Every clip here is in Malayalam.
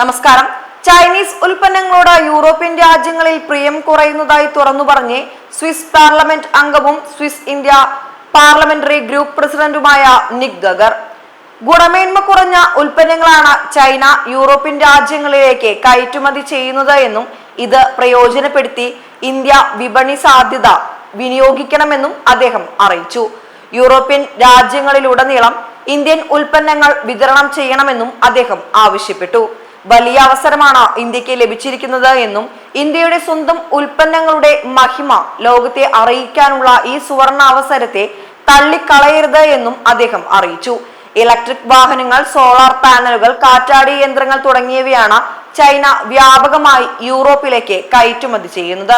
നമസ്കാരം. ചൈനീസ് ഉൽപ്പന്നങ്ങളോട് യൂറോപ്യൻ രാജ്യങ്ങളിൽ പ്രിയം കുറയുന്നതായി തുറന്നു പറഞ്ഞ് സ്വിസ് പാർലമെന്റ് അംഗവും സ്വിസ് ഇന്ത്യ പാർലമെന്ററി ഗ്രൂപ്പ് പ്രസിഡന്റുമായ നിക് ഗഗർ. ഗുണമേന്മ കുറഞ്ഞ ഉൽപ്പന്നങ്ങളാണ് ചൈന യൂറോപ്യൻ രാജ്യങ്ങളിലേക്ക് കയറ്റുമതി ചെയ്യുന്നത് എന്നും ഇത് പ്രയോജനപ്പെടുത്തി ഇന്ത്യ വിപണി സാധ്യത വിനിയോഗിക്കണമെന്നും അദ്ദേഹം അറിയിച്ചു. യൂറോപ്യൻ രാജ്യങ്ങളിലുടനീളം ഇന്ത്യൻ ഉൽപ്പന്നങ്ങൾ വിതരണം ചെയ്യണമെന്നും അദ്ദേഹം ആവശ്യപ്പെട്ടു. വലിയ അവസരമാണ് ഇന്ത്യയ്ക്ക് ലഭിച്ചിരിക്കുന്നത് എന്നും ഇന്ത്യയുടെ സ്വന്തം ഉൽപ്പന്നങ്ങളുടെ മഹിമ ലോകത്തെ അറിയിക്കാനുള്ള ഈ സുവർണ അവസരത്തെ തള്ളിക്കളയരുത് എന്നും അദ്ദേഹം അറിയിച്ചു. ഇലക്ട്രിക് വാഹനങ്ങൾ സോളാർ പാനലുകൾ കാറ്റാടി യന്ത്രങ്ങൾ തുടങ്ങിയവയാണ് ചൈന വ്യാപകമായി യൂറോപ്പിലേക്ക് കയറ്റുമതി ചെയ്യുന്നത്.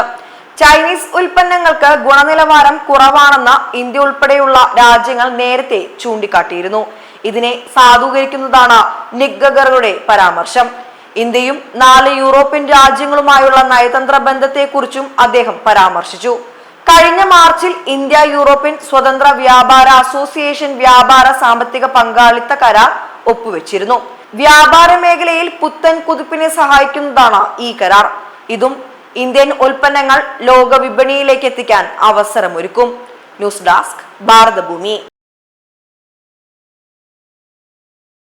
ചൈനീസ് ഉൽപ്പന്നങ്ങൾക്ക് ഗുണനിലവാരം കുറവാണെന്ന് ഇന്ത്യ ഉൾപ്പെടെയുള്ള രാജ്യങ്ങൾ നേരത്തെ ചൂണ്ടിക്കാട്ടിയിരുന്നു. ഇതിനെ സാധൂകരിക്കുന്നതാണ് നിഗഗറുടെ പരാമർശം. ഇന്ത്യയും നാല് യൂറോപ്യൻ രാജ്യങ്ങളുമായുള്ള നയതന്ത്ര ബന്ധത്തെക്കുറിച്ചും അദ്ദേഹം പരാമർശിച്ചു. കഴിഞ്ഞ മാർച്ചിൽ ഇന്ത്യ യൂറോപ്യൻ സ്വതന്ത്ര വ്യാപാര അസോസിയേഷൻ വ്യാപാര സാമ്പത്തിക പങ്കാളിത്ത കരാർ ഒപ്പുവെച്ചിരുന്നു. വ്യാപാര മേഖലയിൽ പുത്തൻ കുതിപ്പിനെ സഹായിക്കുന്നതാണ് ഈ കരാർ. ഇതും ഇന്ത്യൻ ഉൽപ്പന്നങ്ങൾ ലോക വിപണിയിലേക്ക് എത്തിക്കാൻ അവസരമൊരുക്കും. News desk Bharathabhoomi.